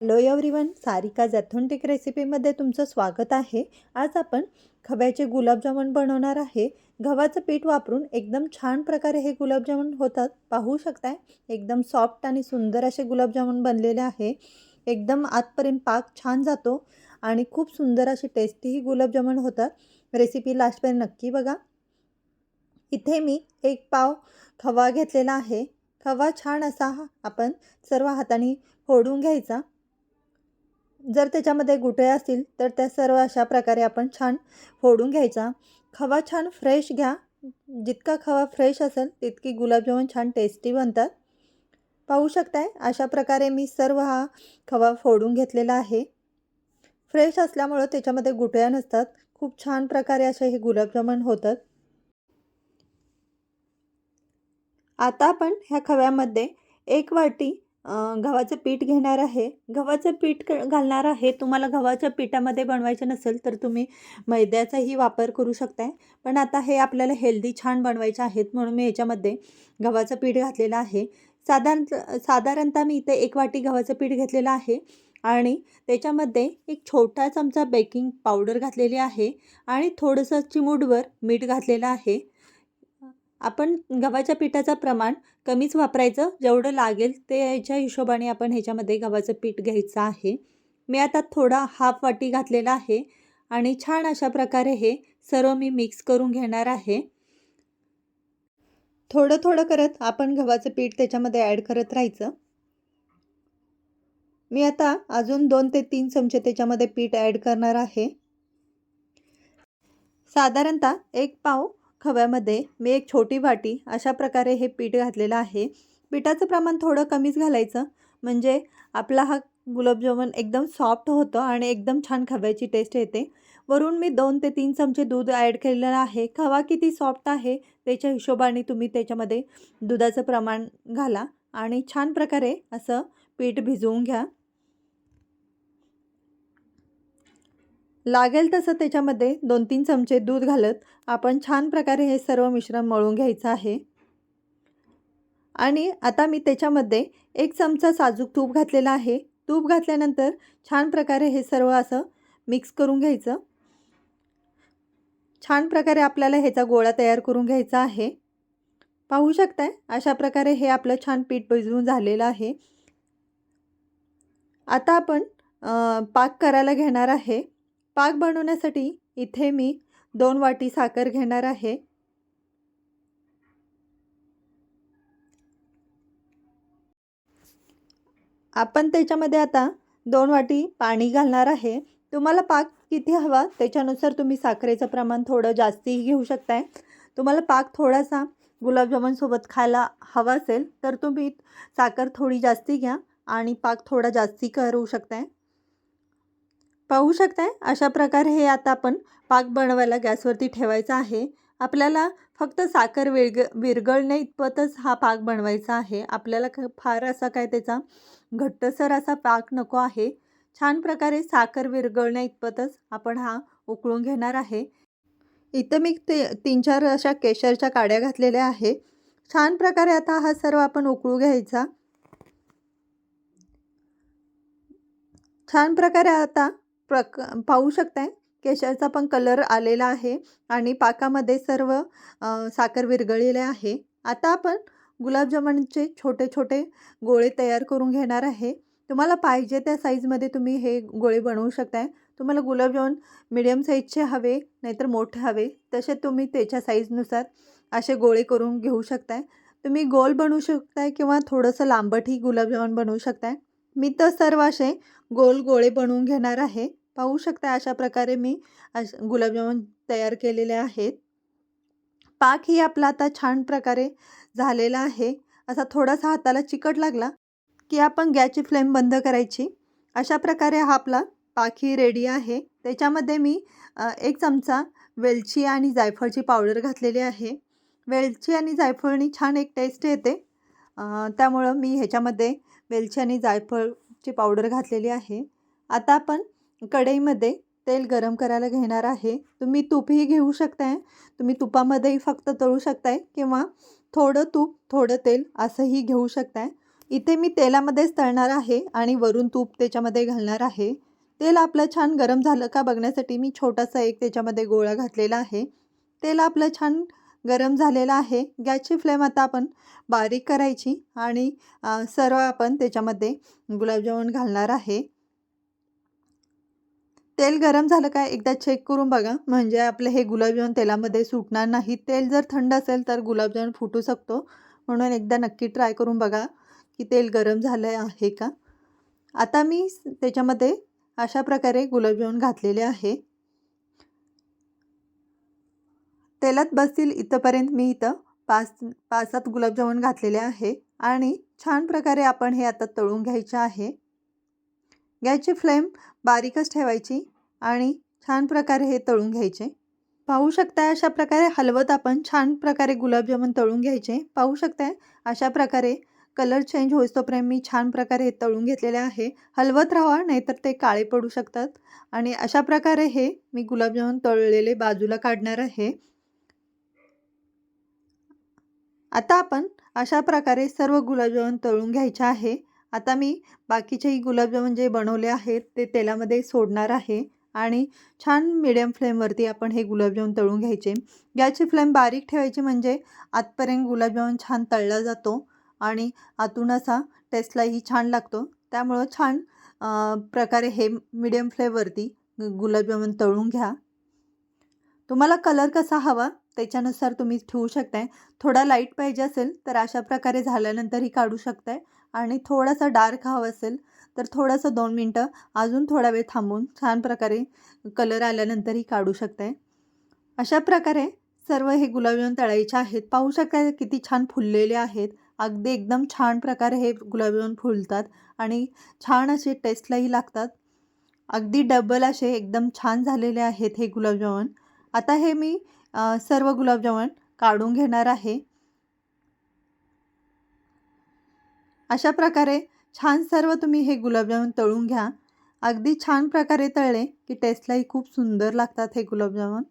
Hello everyone Sarika जॅथोंटिक रेसिपीमध्ये तुमचं स्वागत आहे. आज आपण खव्याचे गुलाबजामुन बनवणार आहे. गव्हाचं पीठ वापरून एकदम छान प्रकारे हे गुलाबजामुन होतात. पाहू शकताय एकदम सॉफ्ट आणि सुंदर असे गुलाबजामुन बनलेले आहे. एकदम आतपर्यंत पाक छान जातो आणि खूप सुंदर असे टेस्टीही गुलाबजामुन होतात. रेसिपी लास्टपर्यंत नक्की बघा. इथे मी एक पाव खवा घेतलेला आहे. खवा छान असा आपण सर्व हाताने फोडून घ्यायचा. जर त्याच्यामध्ये गुठळे असतील तर त्या सर्व अशा प्रकारे आपण छान फोडून घ्यायचा. खवा छान फ्रेश घ्या. जितका खवा फ्रेश असेल तितकी गुलाबजामुन छान टेस्टी बनतात. पाहू शकताय? अशा प्रकारे मी सर्व हा खवा फोडून घेतलेला आहे. फ्रेश असल्यामुळं त्याच्यामध्ये गुठळ्या नसतात. खूप छान प्रकारे असे हे गुलाबजामुन होतात. आता आपण ह्या खव्यामध्ये एक वाटी गव्हाचं पीठ घेणार आहे. गव्हाचं पीठ क घालणार आहे. तुम्हाला गव्हाच्या पिठामध्ये बनवायचं नसेल तर तुम्ही मैद्याचाही वापर करू शकताय. पण आता हे आपल्याला हेल्दी छान बनवायचे आहेत म्हणून मी याच्यामध्ये गव्हाचं पीठ घातलेलं आहे. साधारण साधारणतः मी इथे एक वाटी गव्हाचं पीठ घेतलेलं आहे आणि त्याच्यामध्ये एक छोटा चमचा बेकिंग पावडर घातलेली आहे आणि थोडंसं चिमूटभर मीठ घातलेलं आहे. आपण गव्हाच्या पिठाचं प्रमाण कमीच वापरायचं. जेवढं लागेल ते याच्या हिशोबाने आपण ह्याच्यामध्ये गव्हाचं पीठ घ्यायचं आहे. मी आता थोडा हाफ वाटी घातलेला आहे आणि छान अशा प्रकारे हे सर्व मी मिक्स करून घेणार आहे. थोडं थोडं करत आपण गव्हाचं पीठ त्याच्यामध्ये ॲड करत राहायचं. मी आता अजून दोन ते तीन चमचे त्याच्यामध्ये पीठ ॲड करणार आहे. साधारणतः एक पाव खव्यामध्ये मी एक छोटी वाटी अशा प्रकारे हे पीठ घातलेलं आहे. पिठाचं प्रमाण थोडं कमीच घालायचं. म्हणजे आपला हा गुलाबजामुन एकदम सॉफ्ट होतं आणि एकदम छान खव्याची टेस्ट येते. वरून मी दोन ते तीन चमचे दूध ॲड केलेलं आहे. खवा किती सॉफ्ट आहे त्याच्या हिशोबाने तुम्ही त्याच्यामध्ये दुधाचं प्रमाण घाला आणि छान प्रकारे असं पीठ भिजवून घ्या. लागेल तसं त्याच्यामध्ये दोन तीन चमचे दूध घालत आपण छान प्रकारे हे सर्व मिश्रण मळून घ्यायचं आहे. आणि आता मी त्याच्यामध्ये एक चमचा साजूक तूप घातलेला आहे. तूप घातल्यानंतर छान प्रकारे हे सर्व असं मिक्स करून घ्यायचं. छान प्रकारे आपल्याला ह्याचा गोळा तयार करून घ्यायचा आहे. पाहू शकताय? अशा प्रकारे हे आपलं छान पीठ भिजवून झालेलं आहे. आता आपण पाक करायला घेणार आहे. पाक बनवण्यासाठी इथे मी दोन वाटी साखर घेणार आहे. आपण त्याच्यामध्ये आता दोन वाटी पाणी घालणार आहे. तुम्हाला पाक किती हवा त्याच्यानुसार तुम्ही साखरेचं प्रमाण थोडं जास्तीही घेऊ शकताय. तुम्हाला पाक थोडासा गुलाबजामुनसोबत खायला हवा असेल तर तुम्ही साखर थोडी जास्ती घ्या आणि पाक थोडा जास्ती करू शकताय. पाहू शकताय? अशा प्रकारे हे आता आपण पाक बनवायला गॅसवरती ठेवायचा आहे. आपल्याला फक्त साखर विरग विरघळणे इतपतच हा पाक बनवायचा आहे. आपल्याला फार असा काय त्याचा घट्टसर असा पाक नको आहे. छान प्रकारे साखर विरघळण्या इतपतच आपण हा उकळून घेणार आहे. इथं मी ते तीन चार अशा केशरच्या काड्या घातलेल्या आहे. छान प्रकारे आता हा सर्व आपण उकळू घ्यायचा. छान प्रकारे आता प्रक पाहू शकताय. केशरचा पण कलर आलेला आहे आणि पाकामध्ये सर्व साखर विरघळलेले आहे. आता आपण गुलाबजामुनचे छोटे छोटे गोळे तयार करून घेणार आहे. तुम्हाला पाहिजे त्या साईजमध्ये तुम्ही हे गोळे बनवू शकताय. तुम्हाला गुलाबजामुन मिडियम साईजचे हवे नाहीतर मोठे हवे तसे तुम्ही त्याच्या साईजनुसार असे गोळे करून घेऊ शकताय. तुम्ही गोल बनवू शकताय किंवा थोडंसं लांबटही गुलाबजामुन बनवू शकताय. मी तर सर्व असे गोल गोळे बनवून घेणार आहे. पाहू शकता अशा प्रकारे मी अश गुलाबजामुन तयार केलेले आहेत. पाक ही आपला आता छान प्रकारे झालेला आहे. असा थोडासा हाताला चिकट लागला की आपण गॅसची फ्लेम बंद करायची. अशा प्रकारे हा आपला पाक ही रेडी आहे. त्याच्यामध्ये मी एक चमचा वेलची आणि जायफळची पावडर घातलेली आहे. वेलची आणि जायफळनी छान एक टेस्ट येते. त्यामुळं मी ह्याच्यामध्ये वेलची आणि जायफळची पावडर घातलेली आहे. आता आपण कढईमध्ये तेल गरम करायला घेणार आहे. तुम्ही तूपही घेऊ शकताय. तुम्ही तुपामध्येही फक्त तळू शकताय किंवा थोडं तूप थोडं तेल असंही घेऊ शकताय. इथे मी तेलामध्येच तळणार आहे आणि वरून तूप त्याच्यामध्ये घालणार आहे. तेल आपलं छान गरम झालं का बघण्यासाठी मी छोटासा एक त्याच्यामध्ये गोळा घातलेला आहे. तेल आपलं छान गरम झालेला आहे. गॅसची फ्लेम आता आपण बारीक करायची आणि सर्व आपण त्याच्यामध्ये गुलाबजामुन घालणार आहे. तेल गरम झालं काय एकदा चेक करून बघा. म्हणजे आपलं हे गुलाबजामुन तेलामध्ये सुटणार नाही. तेल जर थंड असेल तर गुलाबजामुन फुटू शकतो. म्हणून एकदा नक्की ट्राय करून बघा की तेल गरम झालं आहे का. आता मी त्याच्यामध्ये अशा प्रकारे गुलाबजामुन घातलेले आहे. तेलात बसतील इथंपर्यंत मी इथं पाच पाच सात गुलाबजामुन घातलेले आहे आणि छान प्रकारे आपण हे आता तळून घ्यायचे आहे. गॅसची फ्लेम बारीकच ठेवायची आणि छान प्रकारे हे तळून घ्यायचे. पाहू शकताय अशा प्रकारे हलवत आपण छान प्रकारे गुलाबजामुन तळून घ्यायचे. पाहू शकताय अशा प्रकारे कलर चेंज होईस्तोपर्यंत मी छान प्रकारे हे तळून घेतलेले आहे. हलवत राहा नाहीतर ते काळे पडू शकतात. आणि अशा प्रकारे हे मी गुलाबजामुन तळलेले बाजूला काढणार आहे. आता आपण अशा प्रकारे सर्व गुलाबजामुन तळून घ्यायचे आहे. आता मी बाकीचेही गुलाबजामुन जे बनवले आहेत ते तेलामध्ये सोडणार आहे आणि छान मिडियम फ्लेमवरती आपण हे गुलाबजामुन तळून घ्यायचे. गॅसची फ्लेम बारीक ठेवायची म्हणजे आतपर्यंत गुलाबजामुन छान तळला जातो आणि आतून असा टेस्टलाही छान लागतो. त्यामुळं छान प्रकारे हे मिडियम फ्लेमवरती गुलाबजामुन तळून घ्या. तुम्हाला कलर कसा हवा त्याच्यानुसार तुम्ही ठेवू शकताय. थोडा लाइट पाहिजे असेल तर अशा प्रकारे झाल्यानंतरही काढू शकताय. आणि थोडासा डार्क हवा असेल तर थोडंसं दोन मिनटं अजून थोडा वेळ थांबून छान प्रकारे कलर आल्यानंतरही काढू शकताय. अशा प्रकारे सर्व हे गुलाबजाम तळायचे आहेत. पाहू शकता किती छान फुललेले आहेत. अगदी एकदम छान प्रकारे हे गुलाबजाम फुलतात आणि छान असे टेस्टलाही लागतात. अगदी डबल असे एकदम छान झालेले आहेत हे गुलाबजामुन आता हे मी सर्व गुलाबजामुन काढून घेणार आहे. अशा प्रकारे छान सर्व तुम्ही हे गुलाबजामुन तळून घ्या. अगदी छान प्रकारे तळले की टेस्टलाही खूप सुंदर लागतात हे गुलाबजामुन.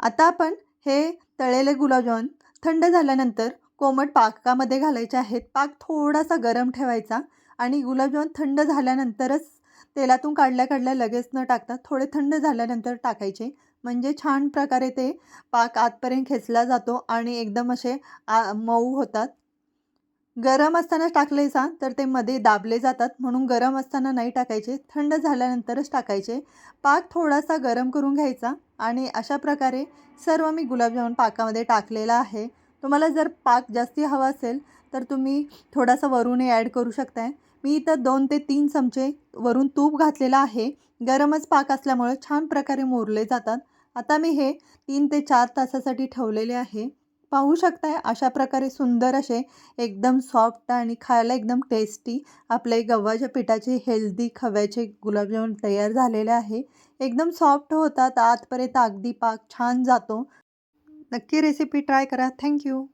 आता आपण हे तळलेले गुलाबजामुन थंड झाल्यानंतर कोमट पाकामध्ये घालायचे आहेत. पाक थोडासा गरम ठेवायचा आणि गुलाबजामुन थंड झाल्यानंतरच तेलातून काढल्या काढल्या लगेच न टाकता थोडे थंड झाल्यानंतर टाकायचे. म्हणजे छान प्रकारे ते पाक आतपर्यंत खेचला जातो आणि एकदम असे आ मऊ होतात. गरम असताना टाकलेचा तर ते मध्ये दाबले जातात. म्हणून गरम असताना नाही टाकायचे थंड झाल्यानंतरच टाकायचे. पाक थोडासा गरम करून घ्यायचा आणि अशा प्रकारे सर्व मी गुलाबजामुन पाकामध्ये टाकलेला आहे. तुम्हाला जर पाक जास्ती हवा असेल तर तुम्ही थोडासा वरूनही ॲड करू शकताय. मी इथं दोन ते तीन चमचे वरून तूप घातलेलं आहे. गरमच पाक असल्यामुळे छान प्रकारे मोरले जातात. आता मी हे तीन ते चार तासासाठी ठेवलेले आहे. पाहू शकताय अशा प्रकारे सुंदर असे एकदम सॉफ्ट आणि खायला एकदम टेस्टी आपले गव्हाच्या पिठाचे हेल्दी खव्याचे गुलाबजामुन तयार झालेले आहे. एकदम सॉफ्ट होतात. आतपर्यंत अगदी पाक छान जातो. नक्की रेसिपी ट्राय करा. थँक्यू